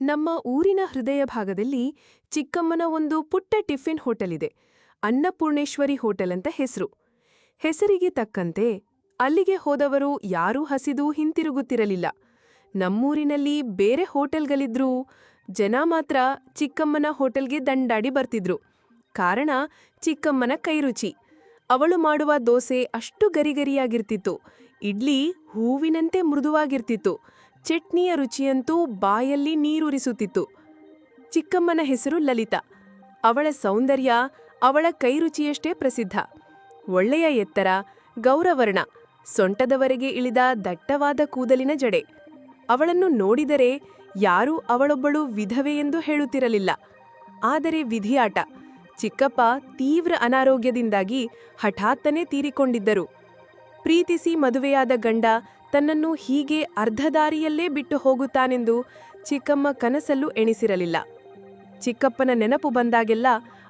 ನಮ್ಮ ಊರಿನ ಹೃದಯ ಭಾಗದಲ್ಲಿ ಚಿಕ್ಕಮ್ಮನ ಒಂದು ಪುಟ್ಟ ಟಿಫಿನ್ ಹೋಟೆಲ್ ಇದೆ ಅನ್ನಪೂರ್ಣೇಶ್ವರಿ ಹೋಟೆಲ್ ಅಂತ ಹೆಸರು. ಹೆಸರಿಗೆ ತಕ್ಕಂತೆ ಅಲ್ಲಿಗೆ ಹೋದವರು ಯಾರೂ ಹಸಿದು ಹಿಂತಿರುಗುತ್ತಿರಲಿಲ್ಲ. ನಮ್ಮೂರಿನಲ್ಲಿ ಬೇರೆ ಹೋಟೆಲ್ಗಳಿದ್ರೂ ಜನ ಮಾತ್ರ ಚಿಕ್ಕಮ್ಮನ ಹೋಟೆಲ್ಗೆ ದಂಡಾಡಿ ಬರ್ತಿದ್ರು. ಕಾರಣ ಚಿಕ್ಕಮ್ಮನ ಕೈರುಚಿ. ಅವಳು ಮಾಡುವ ದೋಸೆ ಅಷ್ಟು ಗರಿಗರಿಯಾಗಿರ್ತಿತ್ತು. ಇಡ್ಲಿ ಹೂವಿನಂತೆ ಮೃದುವಾಗಿರ್ತಿತ್ತು. ಚಟ್ನಿಯ ರುಚಿಯಂತೂ ಬಾಯಲ್ಲಿ ನೀರೂರಿಸುತ್ತಿತ್ತು. ಚಿಕ್ಕಮ್ಮನ ಹೆಸರು ಲಲಿತಾ. ಅವಳ ಸೌಂದರ್ಯ ಅವಳ ಕೈರುಚಿಯಷ್ಟೇ ಪ್ರಸಿದ್ಧ. ಒಳ್ಳೆಯ ಎತ್ತರ, ಗೌರವರ್ಣ, ಸೊಂಟದವರೆಗೆ ಇಳಿದ ದಟ್ಟವಾದ ಕೂದಲಿನ ಜಡೆ. ಅವಳನ್ನು ನೋಡಿದರೆ ಯಾರೂ ಅವಳೊಬ್ಬಳು ವಿಧವೆ ಎಂದು ಹೇಳುತ್ತಿರಲಿಲ್ಲ. ಆದರೆ ವಿಧಿಯಾಟ, ಚಿಕ್ಕಪ್ಪ ತೀವ್ರ ಅನಾರೋಗ್ಯದಿಂದಾಗಿ ಹಠಾತ್ತನೆ ತೀರಿಕೊಂಡಿದ್ದರು. ಪ್ರೀತಿಸಿ ಮದುವೆಯಾದ ಗಂಡ ತನ್ನನ್ನು ಹೀಗೆ ಅರ್ಧದಾರಿಯಲ್ಲೇ ಬಿಟ್ಟು ಹೋಗುತ್ತಾನೆಂದು ಚಿಕ್ಕಮ್ಮ ಕನಸಲ್ಲೂ ಎಣಿಸಿರಲಿಲ್ಲ. ಚಿಕ್ಕಪ್ಪನ ನೆನಪು ಬಂದಾಗೆಲ್ಲ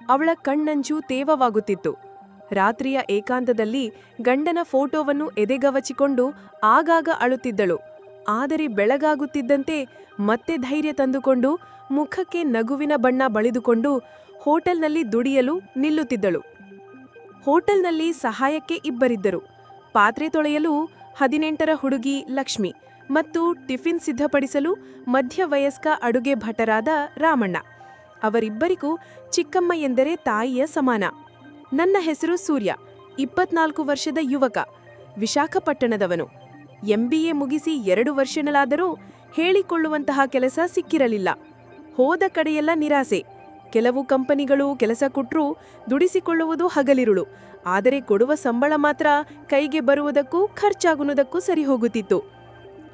ಅವಳ ಕಣ್ಣಂಚು ತೇವವಾಗುತ್ತಿತ್ತು. ರಾತ್ರಿಯ ಏಕಾಂತದಲ್ಲಿ ಗಂಡನ ಫೋಟೋವನ್ನು ಎದೆಗವಚಿಕೊಂಡು ಆಗಾಗ ಅಳುತ್ತಿದ್ದಳು. ಆದರೆ ಬೆಳಗಾಗುತ್ತಿದ್ದಂತೆ ಮತ್ತೆ ಧೈರ್ಯ ತಂದುಕೊಂಡು ಮುಖಕ್ಕೆ ನಗುವಿನ ಬಣ್ಣ ಬಳಿದುಕೊಂಡು ಹೋಟೆಲ್ನಲ್ಲಿ ದುಡಿಯಲು ನಿಲ್ಲುತ್ತಿದ್ದಳು. ಹೋಟೆಲ್ನಲ್ಲಿ ಸಹಾಯಕ್ಕೆ ಇಬ್ಬರಿದ್ದರು. ಪಾತ್ರೆ ತೊಳೆಯಲು ಹದಿನೆಂಟರ ಹುಡುಗಿ ಲಕ್ಷ್ಮಿ ಮತ್ತು ಟಿಫಿನ್ ಸಿದ್ಧಪಡಿಸಲು ಮಧ್ಯವಯಸ್ಕ ಅಡುಗೆ ಭಟರಾದ ರಾಮಣ್ಣ. ಅವರಿಬ್ಬರಿಗೂ ಚಿಕ್ಕಮ್ಮ ಎಂದರೆ ತಾಯಿಯ ಸಮಾನ. ನನ್ನ ಹೆಸರು ಸೂರ್ಯ, ಇಪ್ಪತ್ನಾಲ್ಕು ವರ್ಷದ ಯುವಕ, ವಿಶಾಖಪಟ್ಟಣದವನು. ಎಂಬಿಎ ಮುಗಿಸಿ ಎರಡು ವರ್ಷಗಳಾದರೂ ಹೇಳಿಕೊಳ್ಳುವಂತಹ ಕೆಲಸ ಸಿಕ್ಕಿರಲಿಲ್ಲ. ಹೋದ ಕಡೆಯೆಲ್ಲ ನಿರಾಸೆ. ಕೆಲವು ಕಂಪನಿಗಳು ಕೆಲಸ ಕೊಟ್ರೂ ದುಡಿಸಿಕೊಳ್ಳುವುದು ಹಗಲಿರುಳು. ಆದರೆ ಕೊಡುವ ಸಂಬಳ ಮಾತ್ರ ಕೈಗೆ ಬರುವುದಕ್ಕೂ ಖರ್ಚಾಗುವುದಕ್ಕೂ ಸರಿ ಹೋಗುತ್ತಿತ್ತು.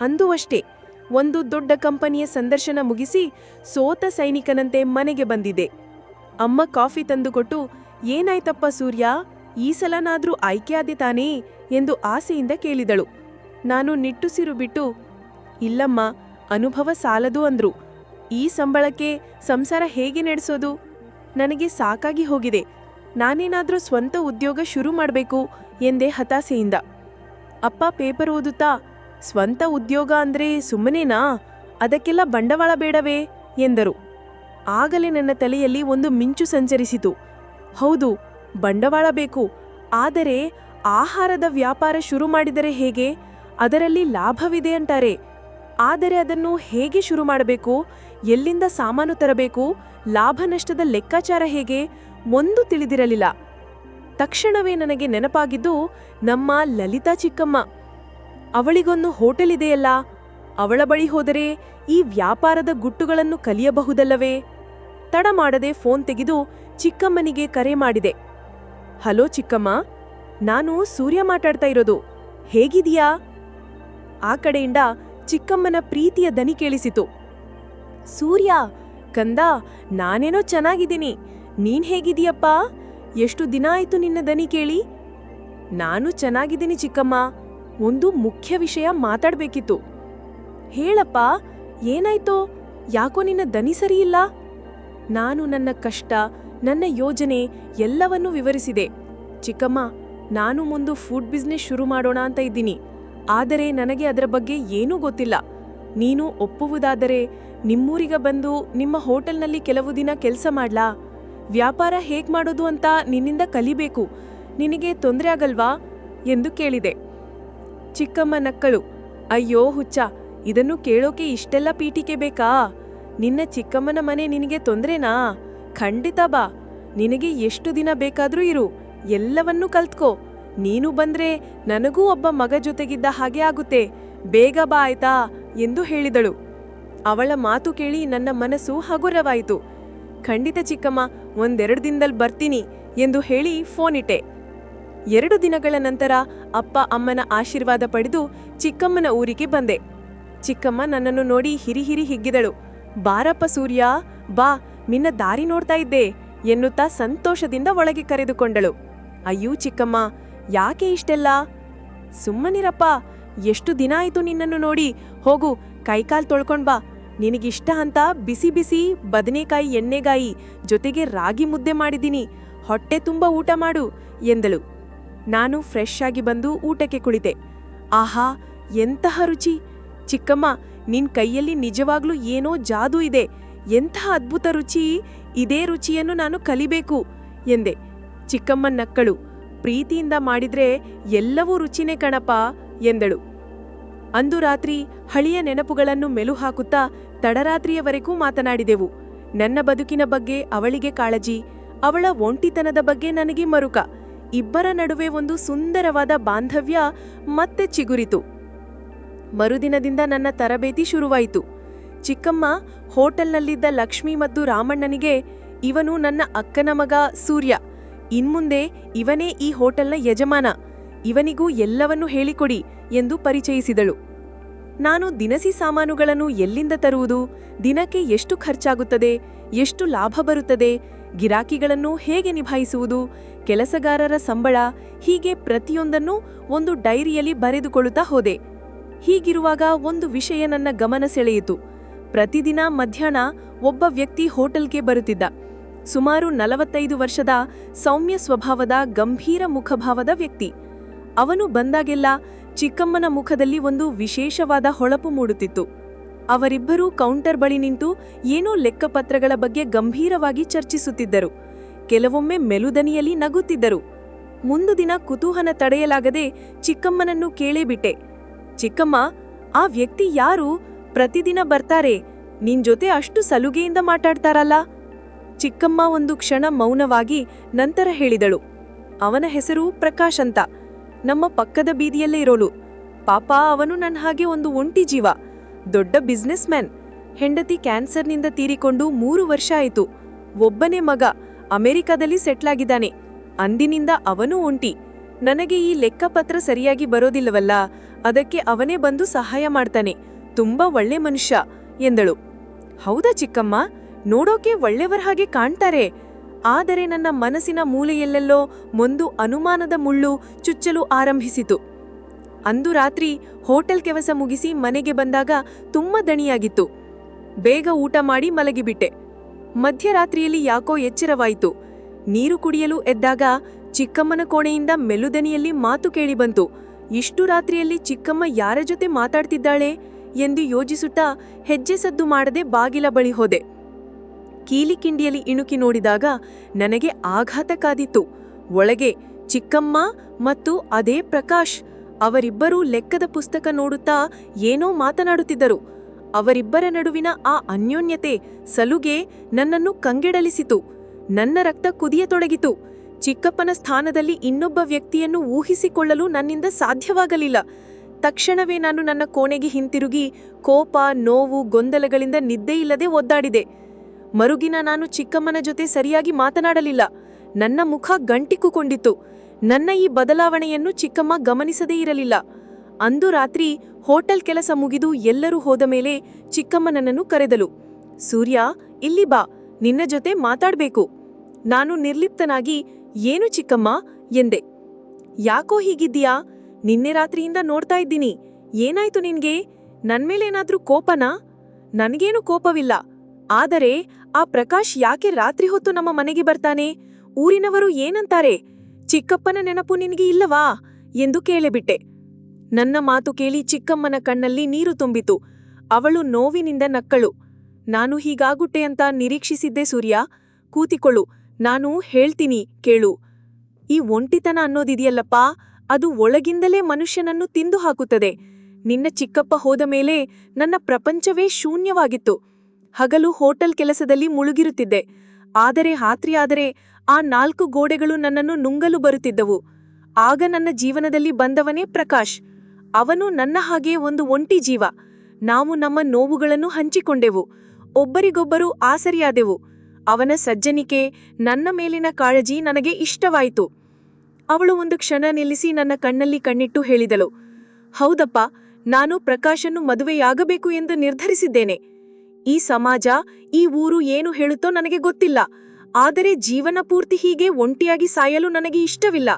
ಅಂದು ಅಷ್ಟೇ ಒಂದು ದೊಡ್ಡ ಕಂಪನಿಯ ಸಂದರ್ಶನ ಮುಗಿಸಿ ಸೋತ ಸೈನಿಕನಂತೆ ಮನೆಗೆ ಬಂದಿದೆ. ಅಮ್ಮ ಕಾಫಿ ತಂದುಕೊಟ್ಟು, ಏನಾಯ್ತಪ್ಪ ಸೂರ್ಯ, ಈ ಸಲನಾದ್ರೂ ಆಯ್ಕೆಯಾದೆ ತಾನೇ? ಎಂದು ಆಸೆಯಿಂದ ಕೇಳಿದಳು. ನಾನು ನಿಟ್ಟುಸಿರು ಬಿಟ್ಟು, ಇಲ್ಲಮ್ಮ, ಅನುಭವ ಸಾಲದು ಅಂದ್ರು. ಈ ಸಂಬಳಕ್ಕೆ ಸಂಸಾರ ಹೇಗೆ ನಡೆಸೋದು? ನನಗೆ ಸಾಕಾಗಿ ಹೋಗಿದೆ. ನಾನೇನಾದರೂ ಸ್ವಂತ ಉದ್ಯೋಗ ಶುರು ಮಾಡಬೇಕು ಎಂದೇ ಹತಾಸೆಯಿಂದ. ಅಪ್ಪ ಪೇಪರ್ ಓದುತ್ತಾ, ಸ್ವಂತ ಉದ್ಯೋಗ ಅಂದ್ರೆ ಸುಮ್ಮನೇನಾ? ಅದಕ್ಕೆಲ್ಲ ಬಂಡವಾಳ ಬೇಡವೇ? ಎಂದರು. ಆಗಲೇ ನನ್ನ ತಲೆಯಲ್ಲಿ ಒಂದು ಮಿಂಚು ಸಂಚರಿಸಿತು. ಹೌದು, ಬಂಡವಾಳ ಬೇಕು. ಆದರೆ ಆಹಾರದ ವ್ಯಾಪಾರ ಶುರು ಮಾಡಿದರೆ ಹೇಗೆ? ಅದರಲ್ಲಿ ಲಾಭವಿದೆ ಅಂತಾರೆ. ಆದರೆ ಅದನ್ನು ಹೇಗೆ ಶುರು ಮಾಡಬೇಕು, ಎಲ್ಲಿಂದ ಸಾಮಾನು ತರಬೇಕು, ಲಾಭ ನಷ್ಟದ ಲೆಕ್ಕಾಚಾರ ಹೇಗೆ, ಒಂದು ತಿಳಿದಿರಲಿಲ್ಲ. ತಕ್ಷಣವೇ ನನಗೆ ನೆನಪಾಗಿದ್ದು ನಮ್ಮ ಲಲಿತಾ ಚಿಕ್ಕಮ್ಮ. ಅವಳಿಗೊಂದು ಹೋಟೆಲ್ ಇದೆಯಲ್ಲ, ಅವಳ ಬಳಿ ಹೋದರೆ ಈ ವ್ಯಾಪಾರದ ಗುಟ್ಟುಗಳನ್ನು ಕಲಿಯಬಹುದಲ್ಲವೇ? ತಡ ಮಾಡದೆ ಫೋನ್ ತೆಗೆದು ಚಿಕ್ಕಮ್ಮನಿಗೆ ಕರೆ ಮಾಡಿದೆ. ಹಲೋ ಚಿಕ್ಕಮ್ಮ, ನಾನು ಸೂರ್ಯ ಮಾತಾಡ್ತಾ ಇರೋದು ಹೇಗಿದೀಯಾ ಆ ಕಡೆಯಿಂದ ಚಿಕ್ಕಮ್ಮನ ಪ್ರೀತಿಯ ದನಿ ಕೇಳಿಸಿತು. ಸೂರ್ಯ, ಕಂದ, ನಾನೇನೋ ಚೆನ್ನಾಗಿದ್ದೀನಿ. ನೀನ್ ಹೇಗಿದೀಯಪ್ಪ ಎಷ್ಟು ದಿನ ಆಯ್ತು ನಿನ್ನ ದನಿ ಕೇಳಿ? ನಾನು ಚೆನ್ನಾಗಿದ್ದೀನಿ ಚಿಕ್ಕಮ್ಮ. ಒಂದು ಮುಖ್ಯ ವಿಷಯ ಮಾತಾಡ್ಬೇಕಿತ್ತು. ಹೇಳಪ್ಪ, ಏನಾಯ್ತೋ? ಯಾಕೋ ನಿನ್ನ ದನಿ ಸರಿಯಿಲ್ಲ? ನಾನು ನನ್ನ ಕಷ್ಟ, ನನ್ನ ಯೋಜನೆ ಎಲ್ಲವನ್ನೂ ವಿವರಿಸಿದೆ. ಚಿಕ್ಕಮ್ಮ, ನಾನು ಮುಂದೆ ಫುಡ್ ಬಿಸ್ನೆಸ್ ಶುರು ಮಾಡೋಣ ಅಂತ ಇದ್ದೀನಿ. ಆದರೆ ನನಗೆ ಅದರ ಬಗ್ಗೆ ಏನೂ ಗೊತ್ತಿಲ್ಲ. ನೀನು ಒಪ್ಪುವುದಾದರೆ ನಿಮ್ಮೂರಿಗೆ ಬಂದು ನಿಮ್ಮ ಹೋಟೆಲ್ನಲ್ಲಿ ಕೆಲವು ದಿನ ಕೆಲಸ ಮಾಡ್ಲಾ? ವ್ಯಾಪಾರ ಹೇಗೆ ಮಾಡೋದು ಅಂತ ನಿನ್ನಿಂದ ಕಲಿಬೇಕು. ನಿನಗೆ ತೊಂದರೆ ಆಗಲ್ವಾ? ಎಂದು ಕೇಳಿದೆ. ಚಿಕ್ಕಮ್ಮ ನಕ್ಕಳು ಅಯ್ಯೋ ಹುಚ್ಚ, ಇದನ್ನು ಕೇಳೋಕೆ ಇಷ್ಟೆಲ್ಲ ಪೀಠಿಕೆ ಬೇಕಾ? ನಿನ್ನ ಚಿಕ್ಕಮ್ಮನ ಮನೆ ನಿನಗೆ ತೊಂದರೆನಾ? ಖಂಡಿತ ಬಾ. ನಿನಗೆ ಎಷ್ಟು ದಿನ ಬೇಕಾದರೂ ಇರು. ಎಲ್ಲವನ್ನೂ ಕಲ್ತ್ಕೋ. ನೀನು ಬಂದ್ರೆ ನನಗೂ ಒಬ್ಬ ಮಗ ಜೊತೆಗಿದ್ದ ಹಾಗೆ ಆಗುತ್ತೆ. ಬೇಗ ಬಾ ಆಯ್ತಾ? ಎಂದು ಹೇಳಿದಳು. ಅವಳ ಮಾತು ಕೇಳಿ ನನ್ನ ಮನಸ್ಸು ಹಗುರವಾಯಿತು. ಖಂಡಿತ ಚಿಕ್ಕಮ್ಮ, ಒಂದೆರಡು ದಿನದಲ್ಲಿ ಬರ್ತೀನಿ ಎಂದು ಹೇಳಿ ಫೋನ್ ಇಟ್ಟೆ. ಎರಡು ದಿನಗಳ ನಂತರ ಅಪ್ಪ ಅಮ್ಮನ ಆಶೀರ್ವಾದ ಪಡೆದು ಚಿಕ್ಕಮ್ಮನ ಊರಿಗೆ ಬಂದೆ. ಚಿಕ್ಕಮ್ಮ ನನ್ನನ್ನು ನೋಡಿ ಹಿರಿಹಿರಿ ಹಿರಿ ಹಿಗ್ಗಿದಳು. ಬಾರಪ್ಪ ಸೂರ್ಯ, ಬಾ, ನಿನ್ನ ದಾರಿ ನೋಡ್ತಾ ಇದ್ದೆ ಎನ್ನುತ್ತಾ ಸಂತೋಷದಿಂದ ಒಳಗೆ ಕರೆದುಕೊಂಡಳು. ಅಯ್ಯೋ ಚಿಕ್ಕಮ್ಮ ಯಾಕೆ ಇಷ್ಟೆಲ್ಲ? ಸುಮ್ಮನಿರಪ್ಪ, ಎಷ್ಟು ದಿನ ಆಯಿತು ನಿನ್ನನ್ನು ನೋಡಿ? ಹೋಗು, ಕೈಕಾಲು ತೊಳ್ಕೊಂಡ್ ಬಾ. ನಿನಗಿಷ್ಟ ಅಂತ ಬಿಸಿ ಬಿಸಿ ಬದನೆಕಾಯಿ, ಎಣ್ಣೆಗಾಯಿ ಜೊತೆಗೆ ರಾಗಿ ಮುದ್ದೆ ಮಾಡಿದ್ದೀನಿ. ಹೊಟ್ಟೆ ತುಂಬ ಊಟ ಮಾಡು, ಎಂದಳು. ನಾನು ಫ್ರೆಶ್ ಆಗಿ ಬಂದು ಊಟಕ್ಕೆ ಕುಳಿತೆ. ಆಹಾ, ಎಂತಹ ರುಚಿ! ಚಿಕ್ಕಮ್ಮ, ನಿನ್ ಕೈಯಲ್ಲಿ ನಿಜವಾಗ್ಲೂ ಏನೋ ಜಾದೂ ಇದೆ. ಎಂಥ ಅದ್ಭುತ ರುಚಿ! ಇದೇ ರುಚಿಯನ್ನು ನಾನು ಕಲಿಬೇಕು, ಎಂದೆ. ಚಿಕ್ಕಮ್ಮ ನಕ್ಕಳು. ಪ್ರೀತಿಯಿಂದ ಮಾಡಿದ್ರೆ ಎಲ್ಲವೂ ರುಚಿನೇ ಕಣಪ ಎಂದಳು. ಅಂದು ರಾತ್ರಿ ಹಳಿಯ ನೆನಪುಗಳನ್ನು ಮೆಲು ಹಾಕುತ್ತಾ ತಡರಾತ್ರಿಯವರೆಗೂ ಮಾತನಾಡಿದೆವು. ನನ್ನ ಬದುಕಿನ ಬಗ್ಗೆ ಅವಳಿಗೆ ಕಾಳಜಿ, ಅವಳ ಒಂಟಿತನದ ಬಗ್ಗೆ ನನಗೆ ಮರುಕ. ಇಬ್ಬರ ನಡುವೆ ಒಂದು ಸುಂದರವಾದ ಬಾಂಧವ್ಯ ಮತ್ತೆ ಚಿಗುರಿತು. ಮರುದಿನದಿಂದ ನನ್ನ ತರಬೇತಿ ಶುರುವಾಯಿತು. ಚಿಕ್ಕಮ್ಮ ಹೋಟೆಲ್ನಲ್ಲಿದ್ದ ಲಕ್ಷ್ಮಿ ಮತ್ತು ರಾಮಣ್ಣನಿಗೆ ಇವನು ನನ್ನ ಅಕ್ಕನ ಮಗ ಸೂರ್ಯ. ಇನ್ಮುಂದೆ ಇವನೇ ಈ ಹೋಟೆಲ್ನ ಯಜಮಾನ. ಇವನಿಗೂ ಎಲ್ಲವನ್ನೂ ಹೇಳಿಕೊಡಿ ಎಂದು ಪರಿಚಯಿಸಿದಳು. ನಾನು ದಿನಸಿ ಸಾಮಾನುಗಳನ್ನು ಎಲ್ಲಿಂದ ತರುವುದು? ದಿನಕ್ಕೆ ಎಷ್ಟು ಖರ್ಚಾಗುತ್ತದೆ? ಎಷ್ಟು ಲಾಭ ಬರುತ್ತದೆ? ಗಿರಾಕಿಗಳನ್ನು ಹೇಗೆ ನಿಭಾಯಿಸುವುದು? ಕೆಲಸಗಾರರ ಸಂಬಳ ಹೀಗೆ ಪ್ರತಿಯೊಂದನ್ನು ಒಂದು ಡೈರಿಯಲ್ಲಿ ಬರೆದುಕೊಳ್ಳುತ್ತಾ ಹೋದೆ. ಹೀಗಿರುವಾಗ ಒಂದು ವಿಷಯ ನನ್ನ ಗಮನ ಸೆಳೆಯಿತು. ಪ್ರತಿದಿನ ಮಧ್ಯಾಹ್ನ ಒಬ್ಬ ವ್ಯಕ್ತಿ ಹೋಟೆಲ್ಗೆ ಬರುತ್ತಿದ್ದ. ಸುಮಾರು ನಲವತ್ತೈದು ವರ್ಷದ ಸೌಮ್ಯ ಸ್ವಭಾವದ ಗಂಭೀರ ಮುಖಭಾವದ ವ್ಯಕ್ತಿ. ಅವನು ಬಂದಾಗೆಲ್ಲ ಚಿಕ್ಕಮ್ಮನ ಮುಖದಲ್ಲಿ ಒಂದು ವಿಶೇಷವಾದ ಹೊಳಪು ಮೂಡುತ್ತಿತ್ತು. ಅವರಿಬ್ಬರೂ ಕೌಂಟರ್ ಬಳಿ ನಿಂತು ಏನೋ ಲೆಕ್ಕಪತ್ರಗಳ ಬಗ್ಗೆ ಗಂಭೀರವಾಗಿ ಚರ್ಚಿಸುತ್ತಿದ್ದರು. ಕೆಲವೊಮ್ಮೆ ಮೆಲುದನಿಯಲ್ಲಿ ನಗುತ್ತಿದ್ದರು. ಮುಂದು ದಿನ ಕುತೂಹಲ ತಡೆಯಲಾಗದೆ ಚಿಕ್ಕಮ್ಮನನ್ನು ಕೇಳೇಬಿಟ್ಟೆ. ಚಿಕ್ಕಮ್ಮ, ಆ ವ್ಯಕ್ತಿ ಯಾರು? ಪ್ರತಿದಿನ ಬರ್ತಾರೆ. ನಿನ್ ಜೊತೆ ಅಷ್ಟು ಸಲುಗೆಯಿಂದ ಮಾತಾಡ್ತಾರಲ್ಲ. ಚಿಕ್ಕಮ್ಮ ಒಂದು ಕ್ಷಣ ಮೌನವಾಗಿ ನಂತರ ಹೇಳಿದಳು. ಅವನ ಹೆಸರು ಪ್ರಕಾಶ್ ಅಂತ. ನಮ್ಮ ಪಕ್ಕದ ಬೀದಿಯಲ್ಲೇ ಇರೋಳು. ಪಾಪ, ಅವನು ನನ್ನ ಹಾಗೆ ಒಂದು ಒಂಟಿ ಜೀವ. ದೊಡ್ಡ ಬಿಸ್ನೆಸ್ ಮ್ಯಾನ್ ಹೆಂಡತಿ ಕ್ಯಾನ್ಸರ್ನಿಂದ ತೀರಿಕೊಂಡು ಮೂರು ವರ್ಷ ಆಯಿತು. ಒಬ್ಬನೇ ಮಗ. ಅಮೆರಿಕದಲ್ಲಿ ಸೆಟ್ಲಾಗಿದ್ದಾನೆ. ಅಂದಿನಿಂದ ಅವನೂ ಒಂಟಿ. ನನಗೆ ಈ ಲೆಕ್ಕಪತ್ರ ಸರಿಯಾಗಿ ಬರೋದಿಲ್ಲವಲ್ಲ? ಅದಕ್ಕೆ ಅವನೇ ಬಂದು ಸಹಾಯ ಮಾಡ್ತಾನೆ. ತುಂಬಾ ಒಳ್ಳೆ ಮನುಷ್ಯ, ಎಂದಳು. ಹೌದಾ ಚಿಕ್ಕಮ್ಮ? ನೋಡೋಕೆ ಒಳ್ಳೆಯವರ ಹಾಗೆ ಕಾಣ್ತಾರೆ. ಆದರೆ ನನ್ನ ಮನಸ್ಸಿನ ಮೂಲೆಯಲ್ಲೆಲ್ಲೋ ಒಂದು ಅನುಮಾನದ ಮುಳ್ಳು ಚುಚ್ಚಲು ಆರಂಭಿಸಿತು. ಅಂದು ರಾತ್ರಿ ಹೋಟೆಲ್ ಕೆಲಸ ಮುಗಿಸಿ ಮನೆಗೆ ಬಂದಾಗ ತುಂಬ ದಣಿಯಾಗಿತ್ತು. ಬೇಗ ಊಟ ಮಾಡಿ ಮಲಗಿಬಿಟ್ಟೆ. ಮಧ್ಯರಾತ್ರಿಯಲ್ಲಿ ಯಾಕೋ ಎಚ್ಚರವಾಯಿತು. ನೀರು ಕುಡಿಯಲು ಎದ್ದಾಗ ಚಿಕ್ಕಮ್ಮನ ಕೋಣೆಯಿಂದ ಮೆಲುದನಿಯಲ್ಲಿ ಮಾತು ಕೇಳಿಬಂತು. ಇಷ್ಟು ರಾತ್ರಿಯಲ್ಲಿ ಚಿಕ್ಕಮ್ಮ ಯಾರ ಜೊತೆ ಮಾತಾಡ್ತಿದ್ದಾಳೆ ಎಂದು ಯೋಚಿಸುತ್ತಾ ಹೆಜ್ಜೆ ಸದ್ದು ಮಾಡದೆ ಬಾಗಿಲ ಬಳಿ ಹೋದೆ. ಕೀಲಿಕಿಂಡಿಯಲ್ಲಿ ಇಣುಕಿ ನೋಡಿದಾಗ ನನಗೆ ಆಘಾತ ಕಾದಿತ್ತು ಒಳಗೆ ಚಿಕ್ಕಮ್ಮ ಮತ್ತು ಅದೇ ಪ್ರಕಾಶ್ ಅವರಿಬ್ಬರೂ ಲೆಕ್ಕದ ಪುಸ್ತಕ ನೋಡುತ್ತಾ ಏನೋ ಮಾತನಾಡುತ್ತಿದ್ದರು. ಅವರಿಬ್ಬರ ನಡುವಿನ ಆ ಅನ್ಯೋನ್ಯತೆ ಸಲುಗೆ ನನ್ನನ್ನು ಕಂಗೆಡಲಿಸಿತು. ನನ್ನ ರಕ್ತ ಕುದಿಯತೊಡಗಿತು. ಚಿಕ್ಕಪ್ಪನ ಸ್ಥಾನದಲ್ಲಿ ಇನ್ನೊಬ್ಬ ವ್ಯಕ್ತಿಯನ್ನು ಊಹಿಸಿಕೊಳ್ಳಲು ನನ್ನಿಂದ ಸಾಧ್ಯವಾಗಲಿಲ್ಲ. ತಕ್ಷಣವೇ ನಾನು ನನ್ನ ಕೋಣೆಗೆ ಹಿಂತಿರುಗಿ ಕೋಪ, ನೋವು, ಗೊಂದಲಗಳಿಂದ ನಿದ್ದೆಯಿಲ್ಲದೆ ಒದ್ದಾಡಿದೆ. ಮರುಗಿನ ನಾನು ಚಿಕ್ಕಮ್ಮನ ಜೊತೆ ಸರಿಯಾಗಿ ಮಾತನಾಡಲಿಲ್ಲ. ನನ್ನ ಮುಖ ಗಂಟಿಕ್ಕುಕೊಂಡಿತ್ತು. ನನ್ನ ಈ ಬದಲಾವಣೆಯನ್ನು ಚಿಕ್ಕಮ್ಮ ಗಮನಿಸದೇ ಇರಲಿಲ್ಲ. ಅಂದು ರಾತ್ರಿ ಹೋಟೆಲ್ ಕೆಲಸ ಮುಗಿದು ಎಲ್ಲರೂ ಹೋದ ಮೇಲೆ ಚಿಕ್ಕಮ್ಮ ನನ್ನನ್ನು ಕರೆದಲು ಸೂರ್ಯ, ಇಲ್ಲಿ ಬಾ, ನಿನ್ನ ಜೊತೆ ಮಾತಾಡ್ಬೇಕು. ನಾನು ನಿರ್ಲಿಪ್ತನಾಗಿ, ಏನು ಚಿಕ್ಕಮ್ಮ? ಎಂದೆ. ಯಾಕೋ ಹೀಗಿದ್ದೀಯಾ? ನಿನ್ನೆ ರಾತ್ರಿಯಿಂದ ನೋಡ್ತಾ ಇದ್ದೀನಿ. ಏನಾಯ್ತು ನಿನ್ಗೆ? ನನ್ಮೇಲೇನಾದ್ರೂ ಕೋಪನಾ? ನನಗೇನು ಕೋಪವಿಲ್ಲ. ಆದರೆ ಆ ಪ್ರಕಾಶ್ ಯಾಕೆ ರಾತ್ರಿ ಹೊತ್ತು ನಮ್ಮ ಮನೆಗೆ ಬರ್ತಾನೆ? ಊರಿನವರು ಏನಂತಾರೆ? ಚಿಕ್ಕಪ್ಪನ ನೆನಪು ನಿನಗೆ ಇಲ್ಲವಾ? ಎಂದು ಕೇಳಿಬಿಟ್ಟೆ. ನನ್ನ ಮಾತು ಕೇಳಿ ಚಿಕ್ಕಮ್ಮನ ಕಣ್ಣಲ್ಲಿ ನೀರು ತುಂಬಿತು. ಅವಳು ನೋವಿನಿಂದ ನಕ್ಕಳು. ನಾನು ಹೀಗಾಗುಟ್ಟೆ ಅಂತ ನಿರೀಕ್ಷಿಸಿದ್ದೆ ಸೂರ್ಯ. ಕೂತಿಕೊಳ್ಳು, ನಾನು ಹೇಳ್ತೀನಿ, ಕೇಳು. ಈ ಒಂಟಿತನ ಅನ್ನೋದಿದೆಯಲ್ಲಪ್ಪ, ಅದು ಒಳಗಿಂದಲೇ ಮನುಷ್ಯನನ್ನು ತಿಂದು ಹಾಕುತ್ತದೆ. ನಿನ್ನ ಚಿಕ್ಕಪ್ಪ ಹೋದ ಮೇಲೆ ನನ್ನ ಪ್ರಪಂಚವೇ ಶೂನ್ಯವಾಗಿತ್ತು. ಹಗಲು ಹೋಟೆಲ್ ಕೆಲಸದಲ್ಲಿ ಮುಳುಗಿರುತ್ತಿದ್ದೆ. ಆದರೆ ಹಾತ್ರಿಯಾದರೆ ಆ ನಾಲ್ಕು ಗೋಡೆಗಳು ನನ್ನನ್ನು ನುಂಗಲು ಬರುತ್ತಿದ್ದವು. ಆಗ ನನ್ನ ಜೀವನದಲ್ಲಿ ಬಂದವನೇ ಪ್ರಕಾಶ್. ಅವನು ನನ್ನ ಹಾಗೆ ಒಂದು ಒಂಟಿ ಜೀವ. ನಾವು ನಮ್ಮ ನೋವುಗಳನ್ನು ಹಂಚಿಕೊಂಡೆವು. ಒಬ್ಬರಿಗೊಬ್ಬರು ಆಸರಿಯಾದೆವು. ಅವನ ಸಜ್ಜನಿಕೆ, ನನ್ನ ಮೇಲಿನ ಕಾಳಜಿ ನನಗೆ ಇಷ್ಟವಾಯಿತು. ಅವಳು ಒಂದು ಕ್ಷಣ ನಿಲ್ಲಿಸಿ ನನ್ನ ಕಣ್ಣಲ್ಲಿ ಕಣ್ಣಿಟ್ಟು ಹೇಳಿದಳು. ಹೌದಪ್ಪ, ನಾನು ಪ್ರಕಾಶನ್ನು ಮದುವೆಯಾಗಬೇಕು ಎಂದು ನಿರ್ಧರಿಸಿದ್ದೇನೆ. ಈ ಸಮಾಜ, ಈ ಊರು ಏನು ಹೇಳುತ್ತೋ ನನಗೆ ಗೊತ್ತಿಲ್ಲ. ಆದರೆ ಜೀವನ ಪೂರ್ತಿ ಹೀಗೆ ಒಂಟಿಯಾಗಿ ಸಾಯಲು ನನಗೆ ಇಷ್ಟವಿಲ್ಲ.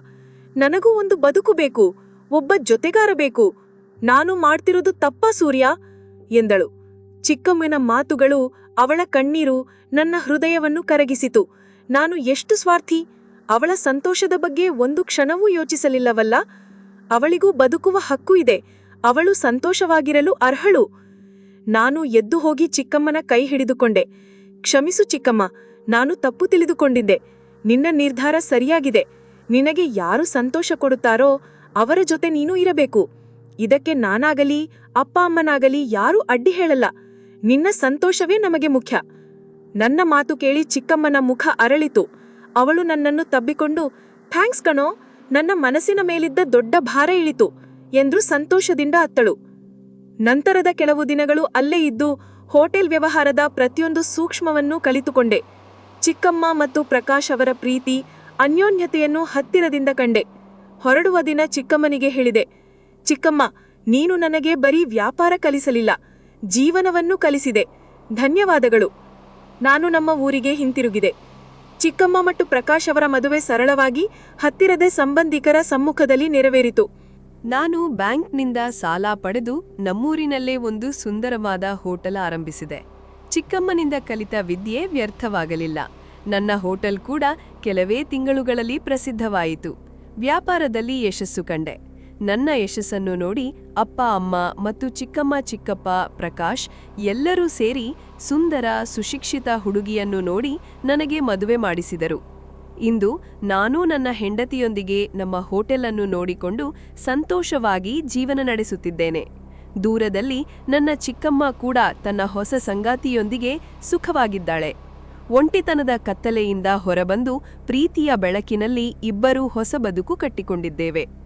ನನಗೂ ಒಂದು ಬದುಕು ಬೇಕು, ಒಬ್ಬ ಜೊತೆಗಾರ ಬೇಕು. ನಾನು ಮಾಡ್ತಿರೋದು ತಪ್ಪ ಸೂರ್ಯ? ಎಂದಳು. ಚಿಕ್ಕಮ್ಮನ ಮಾತುಗಳು, ಅವಳ ಕಣ್ಣೀರು ನನ್ನ ಹೃದಯವನ್ನು ಕರಗಿಸಿತು. ನಾನು ಎಷ್ಟು ಸ್ವಾರ್ಥಿ? ಅವಳ ಸಂತೋಷದ ಬಗ್ಗೆ ಒಂದು ಕ್ಷಣವೂ ಯೋಚಿಸಲಿಲ್ಲವಲ್ಲ? ಅವಳಿಗೂ ಬದುಕುವ ಹಕ್ಕು ಇದೆ. ಅವಳು ಸಂತೋಷವಾಗಿರಲು ಅರ್ಹಳು. ನಾನು ಎದ್ದು ಹೋಗಿ ಚಿಕ್ಕಮ್ಮನ ಕೈ ಹಿಡಿದುಕೊಂಡೆ. ಕ್ಷಮಿಸು ಚಿಕ್ಕಮ್ಮ, ನಾನು ತಪ್ಪು ತಿಳಿದುಕೊಂಡಿದ್ದೆ. ನಿನ್ನ ನಿರ್ಧಾರ ಸರಿಯಾಗಿದೆ. ನಿನಗೆ ಯಾರು ಸಂತೋಷ ಕೊಡುತ್ತಾರೋ ಅವರ ಜೊತೆ ನೀನು ಇರಬೇಕು. ಇದಕ್ಕೆ ನಾನಾಗಲಿ, ಅಪ್ಪ ಅಮ್ಮನಾಗಲಿ ಯಾರೂ ಅಡ್ಡಿ ಹೇಳಲ್ಲ. ನಿನ್ನ ಸಂತೋಷವೇ ನಮಗೆ ಮುಖ್ಯ. ನನ್ನ ಮಾತು ಕೇಳಿ ಚಿಕ್ಕಮ್ಮನ ಮುಖ ಅರಳಿತು. ಅವಳು ನನ್ನನ್ನು ತಬ್ಬಿಕೊಂಡು, ಥ್ಯಾಂಕ್ಸ್ ಕಣೋ, ನನ್ನ ಮನಸ್ಸಿನ ಮೇಲಿದ್ದ ದೊಡ್ಡ ಭಾರ ಇಳಿತು ಎಂದು ಸಂತೋಷದಿಂದ ಅತ್ತಳು. ನಂತರದ ಕೆಲವು ದಿನಗಳು ಅಲ್ಲೇ ಇದ್ದು ಹೋಟೆಲ್ ವ್ಯವಹಾರದ ಪ್ರತಿಯೊಂದು ಸೂಕ್ಷ್ಮವನ್ನು ಕಲಿತುಕೊಂಡೆ. ಚಿಕ್ಕಮ್ಮ ಮತ್ತು ಪ್ರಕಾಶ್ ಅವರ ಪ್ರೀತಿ, ಅನ್ಯೋನ್ಯತೆಯನ್ನು ಹತ್ತಿರದಿಂದ ಕಂಡೆ. ಹೊರಡುವ ದಿನ ಚಿಕ್ಕಮ್ಮನಿಗೆ ಹೇಳಿದೆ, ಚಿಕ್ಕಮ್ಮ, ನೀನು ನನಗೆ ಬರೀ ವ್ಯಾಪಾರ ಕಲಿಸಲಿಲ್ಲ, ಜೀವನವನ್ನು ಕಲಿಸಿದೆ. ಧನ್ಯವಾದಗಳು. ನಾನು ನಮ್ಮ ಊರಿಗೆ ಹಿಂತಿರುಗಿದೆ. ಚಿಕ್ಕಮ್ಮ ಮತ್ತು ಪ್ರಕಾಶ್ ಅವರ ಮದುವೆ ಸರಳವಾಗಿ ಹತ್ತಿರದ ಸಂಬಂಧಿಕರ ಸಮ್ಮುಖದಲ್ಲಿ ನೆರವೇರಿತು. ನಾನು ಬ್ಯಾಂಕ್ನಿಂದ ಸಾಲ ಪಡೆದು ನಮ್ಮೂರಿನಲ್ಲೇ ಒಂದು ಸುಂದರವಾದ ಹೋಟೆಲ್ ಆರಂಭಿಸಿದೆ. ಚಿಕ್ಕಮ್ಮನಿಂದ ಕಲಿತ ವಿದ್ಯೆ ವ್ಯರ್ಥವಾಗಲಿಲ್ಲ. ನನ್ನ ಹೋಟೆಲ್ ಕೂಡ ಕೆಲವೇ ತಿಂಗಳುಗಳಲ್ಲಿ ಪ್ರಸಿದ್ಧವಾಯಿತು. ವ್ಯಾಪಾರದಲ್ಲಿ ಯಶಸ್ಸು ಕಂಡೆ. ನನ್ನ ಯಶಸ್ಸನ್ನು ನೋಡಿ ಅಪ್ಪ, ಅಮ್ಮ ಮತ್ತು ಚಿಕ್ಕಮ್ಮ, ಚಿಕ್ಕಪ್ಪ, ಪ್ರಕಾಶ್ ಎಲ್ಲರೂ ಸೇರಿ ಸುಂದರ, ಸುಶಿಕ್ಷಿತ ಹುಡುಗಿಯನ್ನು ನೋಡಿ ನನಗೆ ಮದುವೆ ಮಾಡಿಸಿದರು. ಇಂದು ನಾನೂ ನನ್ನ ಹೆಂಡತಿಯೊಂದಿಗೆ ನಮ್ಮ ಹೋಟೆಲನ್ನು ನೋಡಿಕೊಂಡು ಸಂತೋಷವಾಗಿ ಜೀವನ ನಡೆಸುತ್ತಿದ್ದೇನೆ. ದೂರದಲ್ಲಿ ನನ್ನ ಚಿಕ್ಕಮ್ಮ ಕೂಡ ತನ್ನ ಹೊಸ ಸಂಗಾತಿಯೊಂದಿಗೆ ಸುಖವಾಗಿದ್ದಾಳೆ. ಒಂಟಿತನದ ಕತ್ತಲೆಯಿಂದ ಹೊರಬಂದು ಪ್ರೀತಿಯ ಬೆಳಕಿನಲ್ಲಿ ಇಬ್ಬರೂ ಹೊಸ ಬದುಕು ಕಟ್ಟಿಕೊಂಡಿದ್ದೇವೆ.